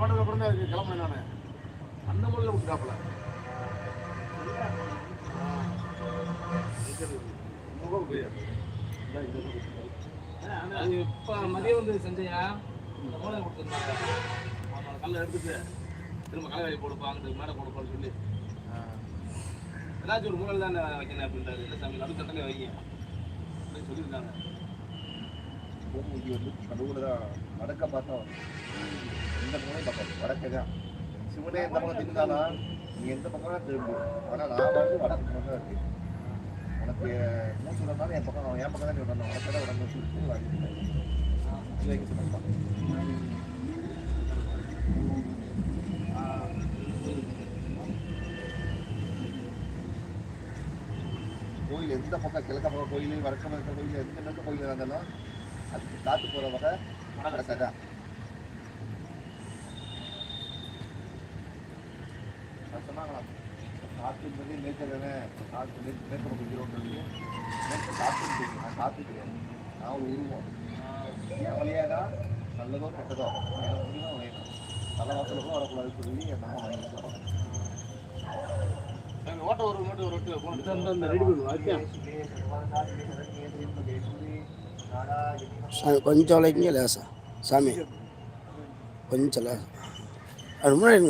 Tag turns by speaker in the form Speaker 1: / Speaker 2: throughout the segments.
Speaker 1: போனதுக்கு அப்புறம் தான் அதுக்கு கிளம்புனேன் நான். அந்த முறையில் விட்டுட்டாப்புல முகம்
Speaker 2: அது இப்போ மதியம் வந்து செஞ்சையா இந்த மூளை கொடுத்துருந்தாங்க அவனோட கல்லை எடுத்துட்டு திரும்ப கலவை போடுப்பா அங்கிட்டு மேடை போடுப்பான்னு சொல்லி ஏதாச்சும் ஒரு மூலை தானே வைக்கணும் அப்படின்றாரு இல்லை சாமி நடு கட்டளை வைங்க அப்படின்னு சொல்லியிருந்தாங்க
Speaker 1: பூமிக்கு வந்து நடுவில் தான் வடக்க பார்த்தா இந்த மூலை பக்கம் வடக்க தான். சிவனே எந்த பக்கம் திருந்தாலும் நீ எந்த பக்கம் தான் திரும்பு? ஆனால் நான் வந்து வடக்கு பக்கம் தான் இருக்கு உனக்கு மூச்சு விடனாலும் என் பக்கம் என் பக்கம் தான் நீ விடணும் உனக்கு தான் உடம்பு சுற்றி வைக்க கோயில் எந்த பக்கம் கிழக்க பக்கம் கோயில் வடக்க பக்கம் கோயில் எந்த பக்கம் கோயில் இருந்தாலும் அதுக்கு காத்து போகிற வகை வடக்க தான் நான் காற்று வந்து நேச்சர் காற்று நேற்று நேற்று குடிக்கிறோன்றது காற்று தெரியும் நான் காற்று தெரியாது. நான் ஒரு உருவம். என் வழியாக தான் நல்லதோ கெட்டதோ எனக்கு முடியும் வேணும் நல்ல வாசலுக்கும் வரக்கூடாது சொல்லி என் அம்மா வாங்கி
Speaker 3: கொஞ்சம் லைக்கிங்க லேசா. சாமி கொஞ்சம் லேசா. அது முன்னாடி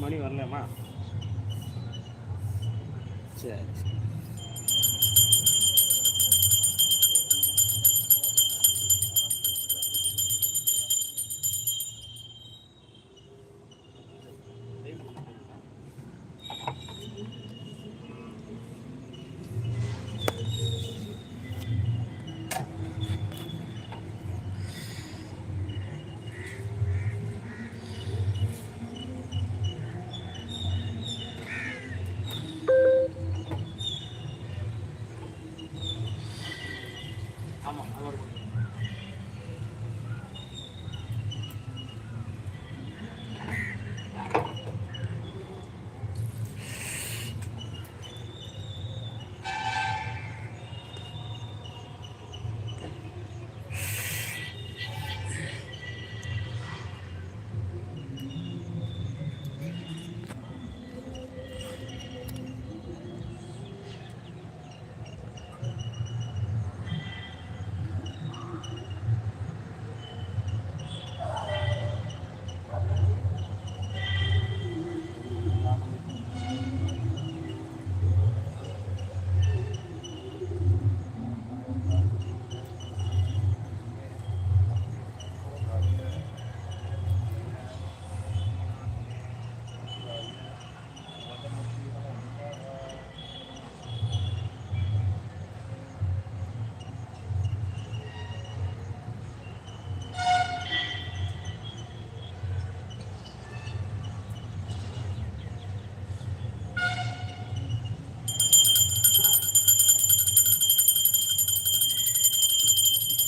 Speaker 3: மணி வரலம்மா சரி. Allah'a emanet